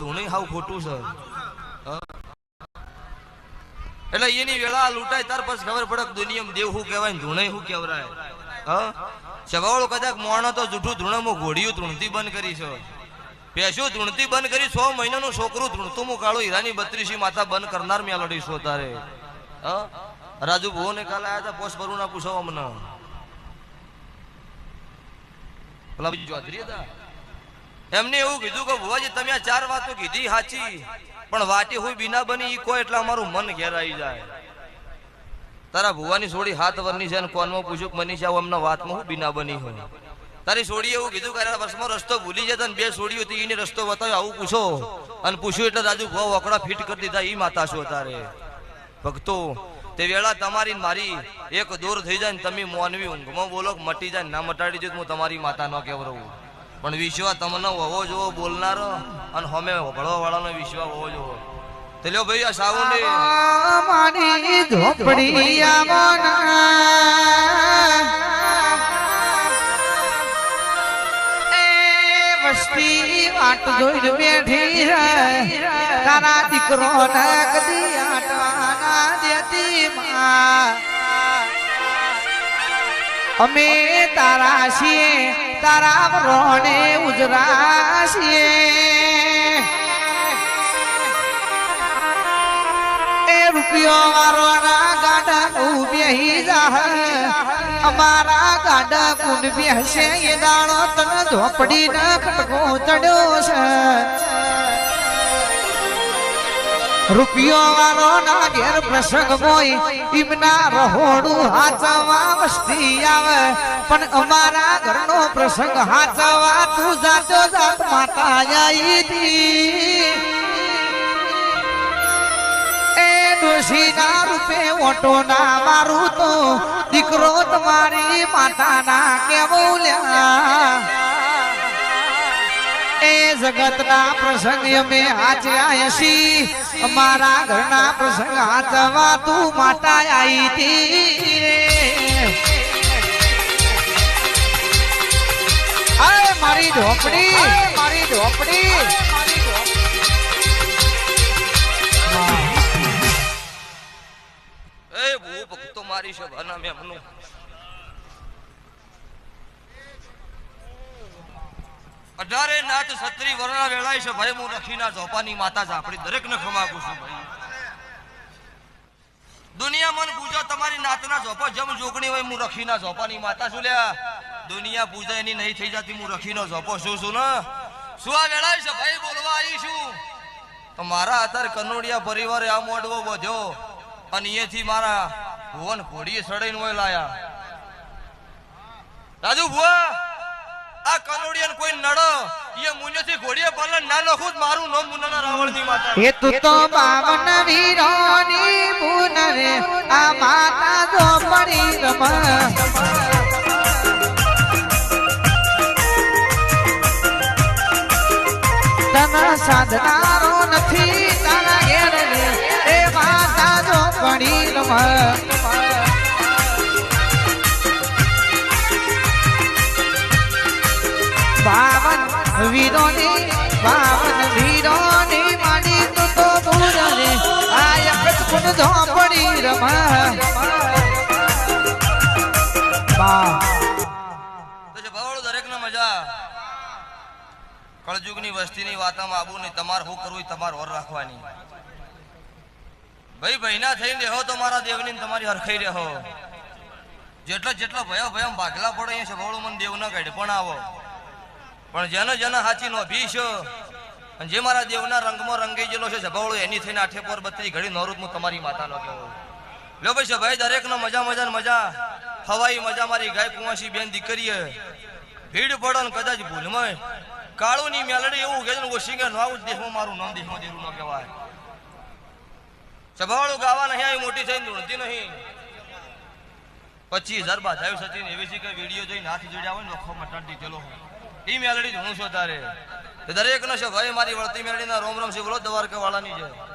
ધૂણી હાવ ખોટું છે. એટલે એની વેળા લૂંટાય, ત્યાર પછી ખબર પડે દુનિયામાં દેવ શું કહેવાય ધૂણે શું કહેવાય સવાળો કદાચ મોણો તો જૂઠું ધૂણમાં ઘોડિયું ધૂણતી બંધ કરી છે. પેશું ધૂણતી બંધ કરી, સો મહિનાનું છોકરું ધૂણતું હું કાળો હીરાની બત્રીસી માથા બંધ કરનાર મેં લડીશું તારે હ? રાજુ ભુવો ને કાલે આવ્યા હતા પોસ્ટ ભરું ના પૂછો અમને. પેલા બીજું હતા એમને એવું કીધું કે, ભુવાજી, તમે આ ચાર વાતો કીધી સાચી, પણ વાટી હોય બીના બની ઈ કોઈ, એટલે અમારું મન ઘેરાઈ જાય. તારા ભુવાની સોડી હાથ વરની છે અને કોનમાં પૂછ્યું મનીષા અમને વાતમાં હું બીના બની હોય તારી સોડી એવું કીધું કે વર્ષમાં રસ્તો ભૂલી જતા અને બે સોડીઓ હતી એને રસ્તો બતાવ્યો, આવું પૂછો. અને પૂછ્યું એટલે રાજુ ભાવ વકડા ફિટ કરી દીધા, ઈ માતા છો તારે. ભક્તો, તે વેળા તમારી મારી એક દૂર થઈ જાય ને તમે મોનવી ઊંઘમાં બોલો મટી જાય ને મટાડી દો હું તમારી માતા ન કેવરવું પણ વિશ્વા તમને હોવો જોવો બોલનારો અને હમે હોભળો વાળાનો વિશ્વા હોવો જોવો. તો લ્યો ભાઈ, આ મારી ઝોપડી વસ્તી વાટ જોઈને બેઠી તારા દીકરો ના કદી આટવા દેતી માં. અમે તારા છીએ, તારા રોણે ઉજરા છીએ એ રૂપિયો વાળો ના ગાડા ઊભી જાહ. અમારા ગાડા કુંડ બેસે એ દાણો તને ઝોપડી ના ખટકો ચડ્યો છે. રૂપિયો વાળો ના ઘેર પ્રસંગ હોય ઇમના રહોડું હાચવા વસ્તી આવે. પણ અમારા ઘરનો પ્રસંગ હાચવા તું જાતો જાત માતા આવી હતી એ ડોશીના રૂપે ઓટો ના મારું તો દીકરો તમારી માતાના કેવું લ્યા? એ જગતના પ્રસંગ અમે હાચવ્યા છી અમારા ઘરના પ્રસંગ હાચવા તું માતા આવી તી રે મારી ઝોપડી મારી ઝોપડી ભૂ ભક્તો મારી છે ભાના અઢારે નાથ સત્રી વર્ણા વેળાય છે, ભાઈ, હું રખીના ઝોપાની માતા છે. આપણી દરેક ને ખમાકું છું, ભાઈ. દુનિયા મન પૂજા, તમારી નાતના ઝોપા જમ જોગણી હોય, હું રખીના ઝોપાની માતા છું, લ્યા. દુનિયા પૂજા એની નહીં થઈ જતી, હું રખીનો ઝોપો છું છું ને? શું આ વેળાય છે, ભાઈ, બોલવા આવી છું? તો મારા અત્યારે કનોડિયા પરિવારે આ મોડવો વધ્યો અને અહીંયાથી મારા ભુવન ઘોડીએ સડાઈને હોય લાયા. રાજુ ભુવા! આ કનોડિયન કોઈ નડો એ મુન્યથી ઘોડીએ પલન ના નખું મારું નામ મુન્નાના રાવણની માતા એ તું તો બાવન વીરોની રે, આ માતા જો પડી રમા સાધનારો નથી તારા ઘેર એ માતા જો પડી રમ વીરોની ની વીરોની માડી તું તો કળજુગની વસ્તીની વાતમાં આબુ નહીં તમારે શું કરવું તમારે ઓર રાખવાની. ભાઈ ભાઈના થઈને રહો તો મારા દેવની તમારી હરખાઈ રહો. જેટલા જેટલા ભયો ભયો ભાગલા પડે, અહીંયા સભાળું મને દેવ ના કાઢે. પણ આવો. પણ જેને જેને હાચી નો ભી છે અને જે મારા દેવના રંગમાં રંગાઈ ગયેલો છે સભાળો એની થઈને આઠે પર બત્રી ઘડી નવરૂપ હું તમારી માતાનો કહેવો લ્યો ભાઈ સભાઈ દરેકનો મજા મજા ને મજા હવાઈ મજા મારી ગાય કુંવાસી બેન દીકરીએ. ભીડ પડો ને કદાચ ભૂલમાં. કાળુની મેલડી એવું કે ઓછી કે નાવું જ દેશમાં મારું, નામ દેશમાં દેરું ન કહેવાય. સભાવાળું ગાવા નહીં આવી, મોટી થઈને ધૂણતી નહીં. પચીસ હજાર બાધાયું સચિન એવી છે કે વીડિયો જોઈને હાથ જોડ્યા હોય ને લખો મટાડી દીધેલો હોય. એ મેલડી હું છો તારે. દરેક નો છે ભાઈ મારી વળતી મેલડીના રોમ રોમ છે, બોલો દ્વારકા વાળાની છે